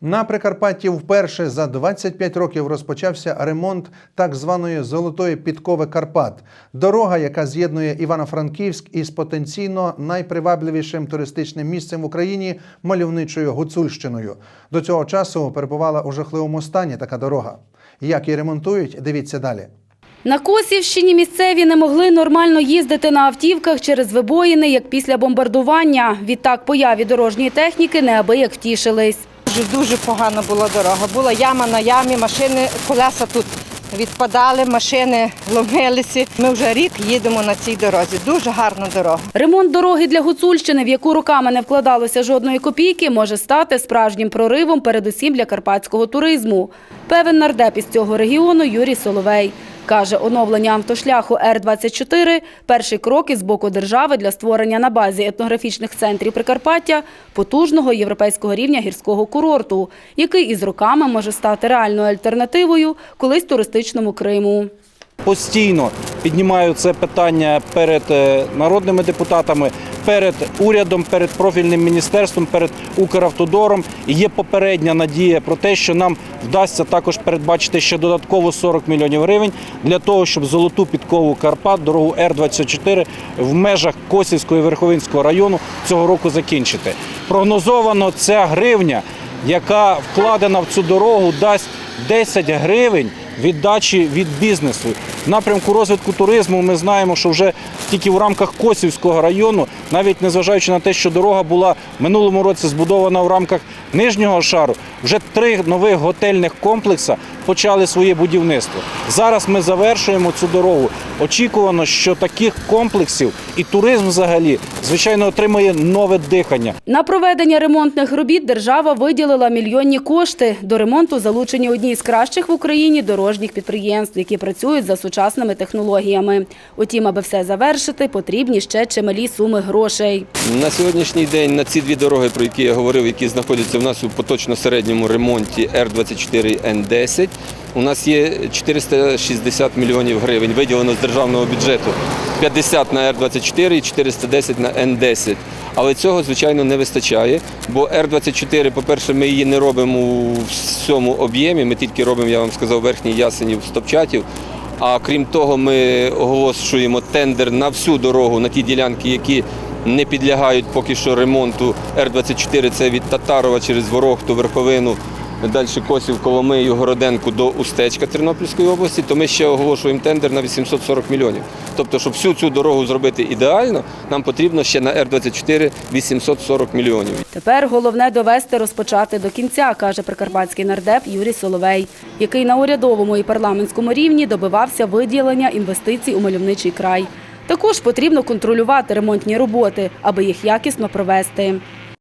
На Прикарпатті вперше за 25 років розпочався ремонт так званої золотої підкови Карпат. Дорога, яка з'єднує Івано-Франківськ із потенційно найпривабливішим туристичним місцем в Україні мальовничою Гуцульщиною. До цього часу перебувала у жахливому стані така дорога. Як її ремонтують, дивіться далі. На Косівщині місцеві не могли нормально їздити на автівках через вибоїни, як після бомбардування. Відтак появі дорожньої техніки неабияк втішились. Дуже дуже погана була дорога. Була яма на ямі, машини, колеса тут відпадали, машини ломилися. Ми вже рік їдемо на цій дорозі. Дуже гарна дорога. Ремонт дороги для Гуцульщини, в яку роками не вкладалося жодної копійки, може стати справжнім проривом передусім для карпатського туризму. Певен нардеп із цього регіону Юрій Соловей. Каже, оновлення автошляху Р-24 – перший крок із боку держави для створення на базі етнографічних центрів Прикарпаття потужного європейського рівня гірського курорту, який із роками може стати реальною альтернативою колись туристичному Криму. Постійно піднімаю це питання перед е, народними депутатами, перед урядом, перед профільним міністерством, перед Укравтодором. Є попередня надія про те, що нам вдасться також передбачити ще додатково 40 мільйонів гривень для того, щоб золоту підкову Карпат, дорогу Р-24 в межах Косівського і Верховинського району цього року закінчити. Прогнозовано ця гривня, яка вкладена в цю дорогу, дасть 10 гривень віддачі від бізнесу. В напрямку розвитку туризму ми знаємо, що вже тільки в рамках Косівського району, навіть незважаючи на те, що дорога була в минулому році збудована в рамках нижнього шару, вже три нових готельних комплекси почали своє будівництво. Зараз ми завершуємо цю дорогу. Очікувано, що таких комплексів і туризм взагалі, звичайно, отримає нове дихання. На проведення ремонтних робіт держава виділила мільйонні кошти. До ремонту залучені одні з кращих в Україні дорожніх підприємств, які працюють за сучасними технологіями. Утім, аби все завершити, потрібні ще чималі суми грошей. На сьогоднішній день на ці дві дороги, про які я говорив, які знаходяться в нас у поточно-середньому ремонті Р-24 Н-10, у нас є 460 мільйонів гривень виділено з державного бюджету. 50 на Р-24 і 410 на Н-10. Але цього, звичайно, не вистачає, бо Р-24, по-перше, ми її не робимо у всьому об'ємі, ми тільки робимо, я вам сказав, верхній ясенів стопчатів. А крім того, ми оголошуємо тендер на всю дорогу, на ті ділянки, які не підлягають поки що ремонту. Р-24, це від Татарова через Ворохту, Верховину, далі Косів, Коломию, Городенку до Устечка Тернопільської області, то ми ще оголошуємо тендер на 840 мільйонів. Тобто, щоб всю цю дорогу зробити ідеально, нам потрібно ще на Р-24 840 мільйонів. Тепер головне довести розпочати до кінця, каже прикарпатський нардеп Юрій Соловей, який на урядовому і парламентському рівні добивався виділення інвестицій у мальовничий край. Також потрібно контролювати ремонтні роботи, аби їх якісно провести.